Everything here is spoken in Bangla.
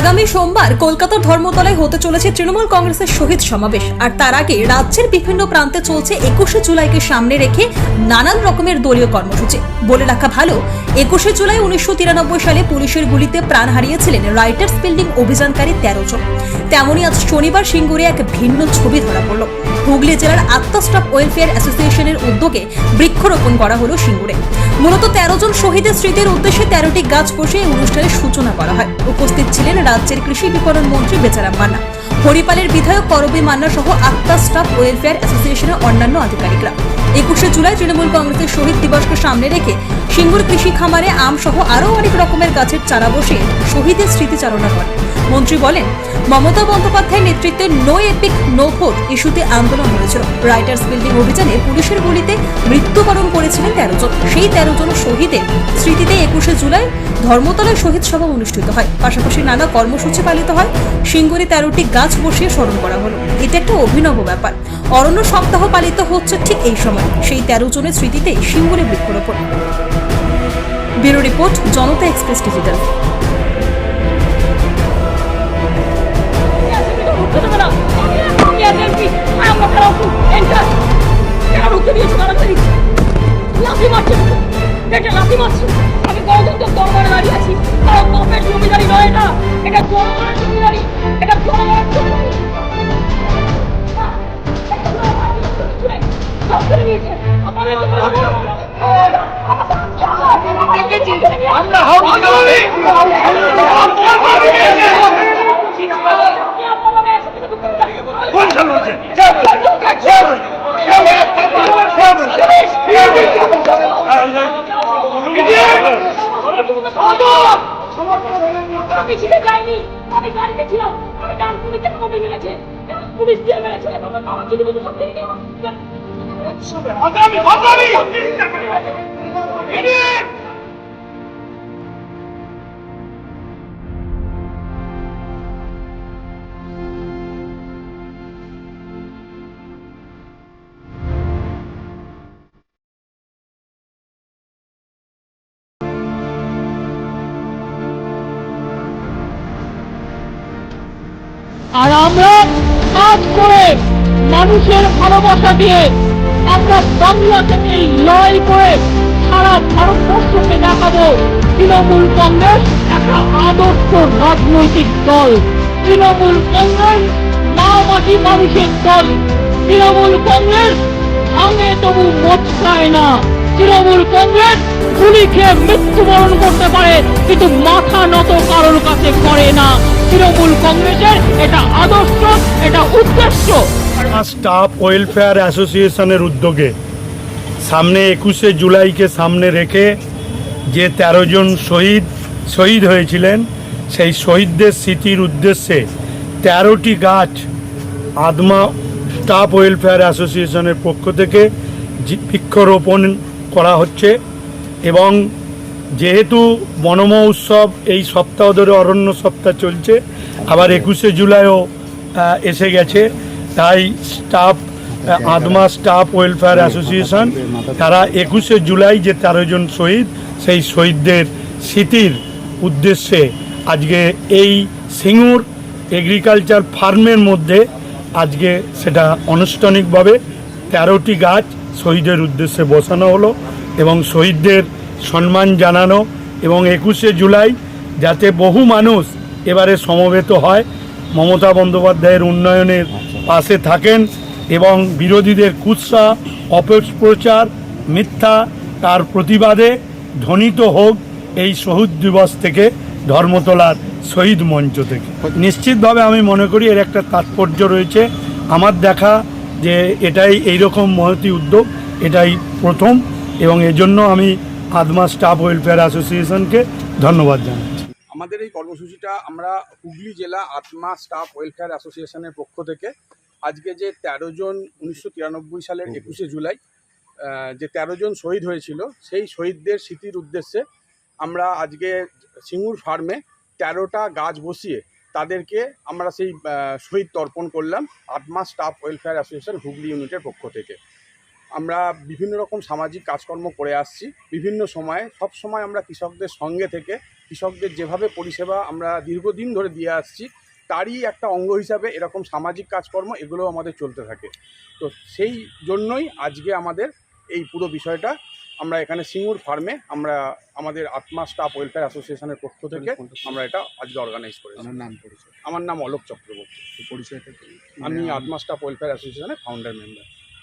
সোমবার কলকাতার ধর্মতলায় হতে চলেছে তৃণমূল কংগ্রেসের শহীদ সমাবেশ। আর তার আগে রাজ্যের বিভিন্ন প্রান্তে চলছে একুশে জুলাইকে সামনে রেখে নানান রকমের দলীয় কর্মসূচি। বলে রাখা ভালো, একুশে জুলাই উনিশশো তিরানব্বই সালে পুলিশের গুলিতে প্রাণ হারিয়েছিলেন রাইটার্স বিল্ডিং অভিযানকারী তেরো জন। তেমনই আজ শনিবার সিঙ্গুরে এক ভিন্ন ছবি ধরা পড়ল। হুগলি জেলার আত্মস্টাপ ওয়েলফেয়ার অ্যাসোসিয়েশনের উদ্যোগে বৃক্ষরোপণ করা হলো সিঙ্গুরে। মূলত তেরো জন শহীদের স্মৃতির উদ্দেশ্যে তেরোটি গাছ বসে এই অনুষ্ঠানের সূচনা করা হয়। উপস্থিত ছিলেন রাজ্যের কৃষি বিপণন মন্ত্রী বেচারাম মান্না। হরিপালের বিধায়ক করবী মান্না সহ আত্মা স্টাফ ওয়েলফেয়ার অ্যাসোসিয়েশনের অন্যান্য আধিকারিকরা। একুশে জুলাই তৃণমূল কংগ্রেসের শহীদ দিবসকে সামনে রেখে সিঙ্গুর কৃষি খামারে আম সহ আরও অনেক রকমের গাছের চারা বসে শহীদের স্মৃতিচারণা করেন। মন্ত্রী বলেন, মমতা বন্দ্যোপাধ্যায়ের নেতৃত্বে নো এপিক নো ভোট ইস্যুতে আন্দোলন হয়েছিল। রাইটার্স বিল্ডিং অভিযানে পুলিশের গুলিতে মৃত্যুবরণ করেছিলেন তেরো জন। সেই তেরো জন শহীদের স্মৃতিতে একুশে জুলাই ধর্মতলায় শহীদ সভা অনুষ্ঠিত হয়। পাশাপাশি নানা কর্মসূচি পালিত হয়। সিঙ্গুরে তেরোটি গাছ বসিয়ে স্মরণ করা হলো। এটা একটা অভিনব ব্যাপার। অরণ্য সপ্তাহ পালিত হচ্ছে ঠিক এই সময়। সেই তেরো জনের স্মৃতিতে সিঙ্গুরে বৃক্ষরোপণ। Bureau report, Janata express digital. আমরা আমি গাড়িতে ছিলাম আমি ডান পুলিশে কমে মেরেছে পুলিশ দিয়ে মেরেছে আমার যদি সত্যি আগামী আগামী আর আমরা কাজ করে মানুষের ভালোবাসা দিয়ে আমরা বাংলা থেকে লড়াই করে সারা ভারতবর্ষকে দেখাবো। তৃণমূল কংগ্রেস একটা আদর্শ রাজনৈতিক দল। তৃণমূল কংগ্রেস মাওবাদী মানুষের দল। তৃণমূল কংগ্রেস ভাঙে তবু মচকায় না। তৃণমূল কংগ্রেস গুলি খেয়ে মৃত্যুবরণ করতে পারে, কিন্তু মাথা নত কারোর কাছে করে না। তৃণমূল কংগ্রেসের এটা আদর্শ, এটা উদ্দেশ্য। স্টাফ ওয়েলফেয়ার অ্যাসোসিয়েশনের উদ্যোগে সামনে একুশে জুলাইকে সামনে রেখে যে তেরো জন শহীদ শহীদ হয়েছিলেন, সেই শহীদদের স্মৃতির উদ্দেশ্যে তেরোটি গাছ আদমা স্টাফ ওয়েলফেয়ার অ্যাসোসিয়েশনের পক্ষ থেকে বৃক্ষরোপণ করা হচ্ছে এবং যেহেতু বনম উৎসব এই সপ্তাহ ধরে অরণ্য সপ্তাহ চলছে, আবার একুশে জুলাইও এসে গেছে। তাই স্টাফ আদমা স্টাফ ওয়েলফেয়ার অ্যাসোসিয়েশন তারা একুশে জুলাই যে তেরো জন শহীদ সেই শহীদদের স্মৃতির উদ্দেশ্যে আজকে এই সিঙ্গুর এগ্রিকালচার ফার্মের মধ্যে আজকে সেটা আনুষ্ঠানিকভাবে তেরোটি গাছ শহীদের উদ্দেশ্যে বসানো হলো এবং শহীদদের সম্মান জানানো এবং একুশে জুলাই যাতে বহু মানুষ এবারে সমবেত হয় মমতা বন্দ্যোপাধ্যায়ের উন্নয়নের পাশে থাকেন এবং বিরোধীদের কুৎসা অপপ্রচার, মিথ্যা, তার প্রতিবাদে ধ্বনিত হোক এই শহীদ দিবস থেকে, ধর্মতলার শহীদ মঞ্চ থেকে। নিশ্চিতভাবে আমি মনে করি এর একটা তাৎপর্য রয়েছে। আমার দেখা যে এটাই এইরকম মহতি উদ্যোগ, এটাই প্রথম এবং এজন্য আমি আদমা স্টাফ ওয়েলফেয়ার অ্যাসোসিয়েশনকে ধন্যবাদ জানাচ্ছি। আমাদের এই কর্মসূচিটা আমরা হুগলি জেলা আত্মা স্টাফ ওয়েলফেয়ার অ্যাসোসিয়েশনের পক্ষ থেকে আজকে যে তেরো জন উনিশশো তিরানব্বই সালের একুশে জুলাই যে তেরো জন শহীদ হয়েছিল সেই শহীদদের স্মৃতির উদ্দেশ্যে আমরা আজকে সিঙ্গুর ফার্মে তেরোটা গাছ বসিয়ে তাদেরকে আমরা সেই শহীদ তর্পণ করলাম আত্মা স্টাফ ওয়েলফেয়ার অ্যাসোসিয়েশন হুগলি ইউনিটের পক্ষ থেকে। আমরা বিভিন্ন রকম সামাজিক কাজকর্ম করে আসছি। বিভিন্ন সময়ে সব সময় আমরা কৃষকদের সঙ্গে থেকে কৃষকদের যেভাবে পরিষেবা আমরা দীর্ঘদিন ধরে দিয়ে আসছি তারই একটা অঙ্গ হিসাবে এরকম সামাজিক কাজকর্ম এগুলো আমাদের চলতে থাকে। তো সেই জন্যই আজকে আমাদের এই পুরো বিষয়টা আমরা এখানে সিঙ্গুর ফার্মে আমরা আমাদের আত্মা স্টাফ ওয়েলফেয়ার অ্যাসোসিয়েশনের পক্ষ থেকে আমরা এটা আজকে অর্গানাইজ করি আমার নাম পরিচয়। আমার নাম অলোক চক্রবর্তী। পরিচয়টা? আমি আত্মা স্টাফ ওয়েলফেয়ার অ্যাসোসিয়েশনের ফাউন্ডার মেম্বার